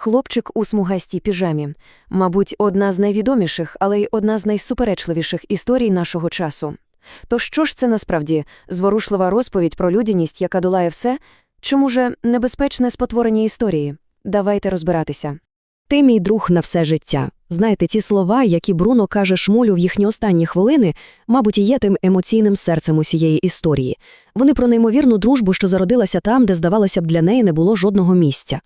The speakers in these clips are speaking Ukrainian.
Хлопчик у смугастій піжамі. Мабуть, одна з найвідоміших, але й одна з найсуперечливіших історій нашого часу. То що ж це насправді зворушлива розповідь про людяність, яка долає все? Чому же небезпечне спотворення історії? Давайте розбиратися. Ти мій друг на все життя. Знаєте, ці слова, які Бруно каже Шмулю в їхні останні хвилини, мабуть, і є тим емоційним серцем усієї історії. Вони про неймовірну дружбу, що зародилася там, де, здавалося б, для неї не було жодного місця.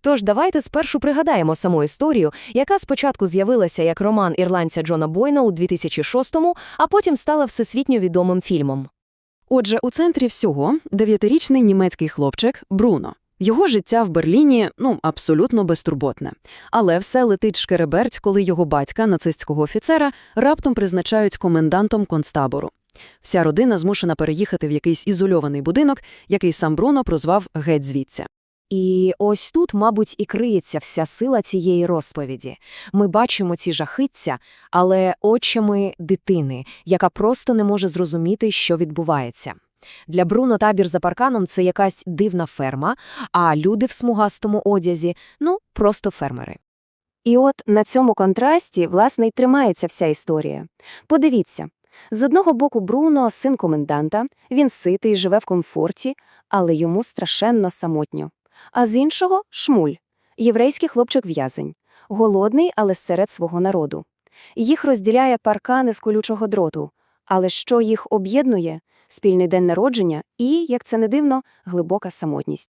Тож давайте спершу пригадаємо саму історію, яка спочатку з'явилася як роман ірландця Джона Бойна у 2006-му, а потім стала всесвітньо відомим фільмом. Отже, у центрі всього дев'ятирічний німецький хлопчик Бруно. Його життя в Берліні ну абсолютно безтурботне. Але все летить шкереберть, коли його батька, нацистського офіцера, раптом призначають комендантом концтабору. Вся родина змушена переїхати в якийсь ізольований будинок, який сам Бруно прозвав геть звідси. І ось тут, мабуть, і криється вся сила цієї розповіді. Ми бачимо ці жахиття, але очами дитини, яка просто не може зрозуміти, що відбувається. Для Бруно табір за парканом це якась дивна ферма, а люди в смугастому одязі ну, просто фермери. І от на цьому контрасті, власне, й тримається вся історія. Подивіться. З одного боку Бруно – син коменданта, він ситий, живе в комфорті, але йому страшенно самотньо. А з іншого – Шмуль, єврейський хлопчик-в'язень, голодний, але серед свого народу. Їх розділяє паркани з колючого дроту. Але що їх об'єднує – спільний день народження і, як це не дивно, глибока самотність.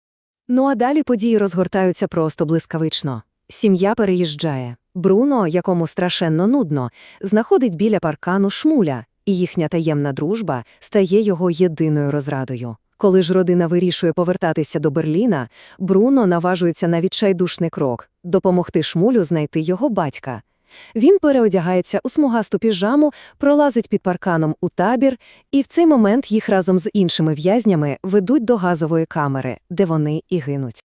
Ну а далі події розгортаються просто блискавично. Сім'я переїжджає. Бруно, якому страшенно нудно, знаходить біля паркану шмуля, і їхня таємна дружба стає його єдиною розрадою. Коли ж родина вирішує повертатися до Берліна, Бруно наважується на відчайдушний крок – допомогти шмулю знайти його батька. Він переодягається у смугасту піжаму, пролазить під парканом у табір, і в цей момент їх разом з іншими в'язнями ведуть до газової камери, де вони і гинуть.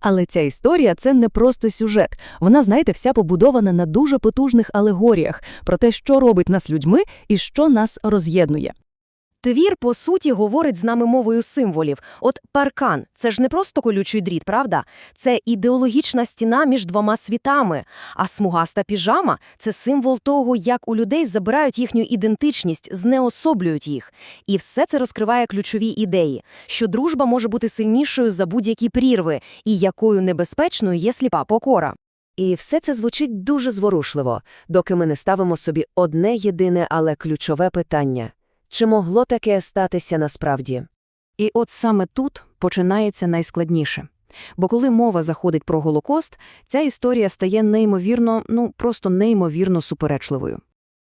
Але ця історія це не просто сюжет. Вона, знаєте, вся побудована на дуже потужних алегоріях про те, що робить нас людьми і що нас роз'єднує. Твір, по суті, говорить з нами мовою символів. От паркан – це ж не просто колючий дріт, правда? Це ідеологічна стіна між двома світами. А смугаста піжама – це символ того, як у людей забирають їхню ідентичність, знеособлюють їх. І все це розкриває ключові ідеї, що дружба може бути сильнішою за будь-які прірви, і якою небезпечною є сліпа покора. І все це звучить дуже зворушливо, доки ми не ставимо собі одне єдине, але ключове питання. Чи могло таке статися насправді? І от саме тут починається найскладніше. Бо коли мова заходить про Голокост, ця історія стає неймовірно, ну просто неймовірно суперечливою.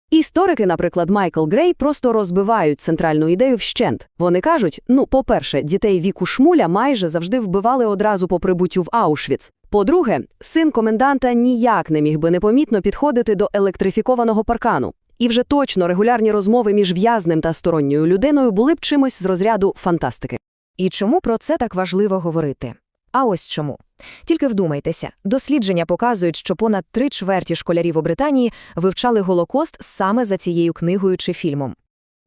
Історики, наприклад, Майкл Грей, просто розбивають центральну ідею вщент. Вони кажуть: ну, по-перше, дітей віку шмуля майже завжди вбивали одразу по прибуттю в Аушвіц. По-друге, син коменданта ніяк не міг би непомітно підходити до електрифікованого паркану. І вже точно регулярні розмови між в'язним та сторонньою людиною були б чимось з розряду фантастики. І чому про це так важливо говорити? А ось чому. Тільки вдумайтеся, дослідження показують, що понад три чверті школярів у Британії вивчали Голокост саме за цією книгою чи фільмом.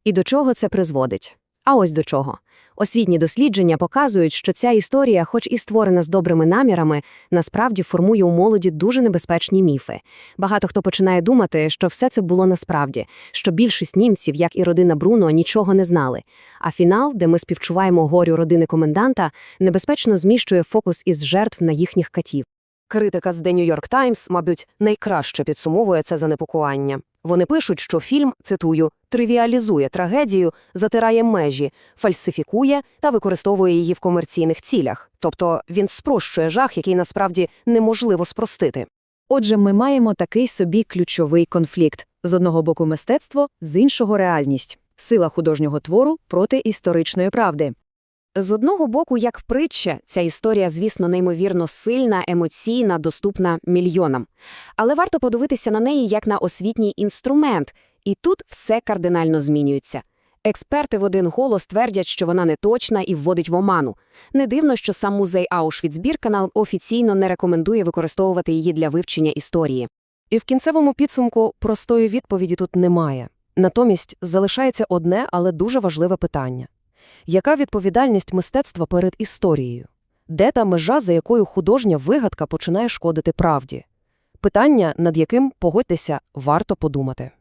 І до чого це призводить? А ось до чого. Освітні дослідження показують, що ця історія, хоч і створена з добрими намірами, насправді формує у молоді дуже небезпечні міфи. Багато хто починає думати, що все це було насправді, що більшість німців, як і родина Бруно, нічого не знали. А фінал, де ми співчуваємо горю родини коменданта, небезпечно зміщує фокус із жертв на їхніх катів. Критика з The New York Times, мабуть, найкраще підсумовує це занепокоєння. Вони пишуть, що фільм, цитую, тривіалізує трагедію, затирає межі, фальсифікує та використовує її в комерційних цілях, тобто він спрощує жах, який насправді неможливо спростити. Отже, ми маємо такий собі ключовий конфлікт: з одного боку мистецтво, з іншого реальність, сила художнього твору проти історичної правди. З одного боку, як притча, ця історія, звісно, неймовірно сильна, емоційна, доступна мільйонам. Але варто подивитися на неї як на освітній інструмент, і тут все кардинально змінюється. Експерти в один голос твердять, що вона не точна і вводить в оману. Не дивно, що сам музей Аушвіцбірканал офіційно не рекомендує використовувати її для вивчення історії. І в кінцевому підсумку простої відповіді тут немає. Натомість залишається одне, але дуже важливе питання. Яка відповідальність мистецтва перед історією? Де та межа, за якою художня вигадка починає шкодити правді? Питання, над яким, погодьтеся, варто подумати.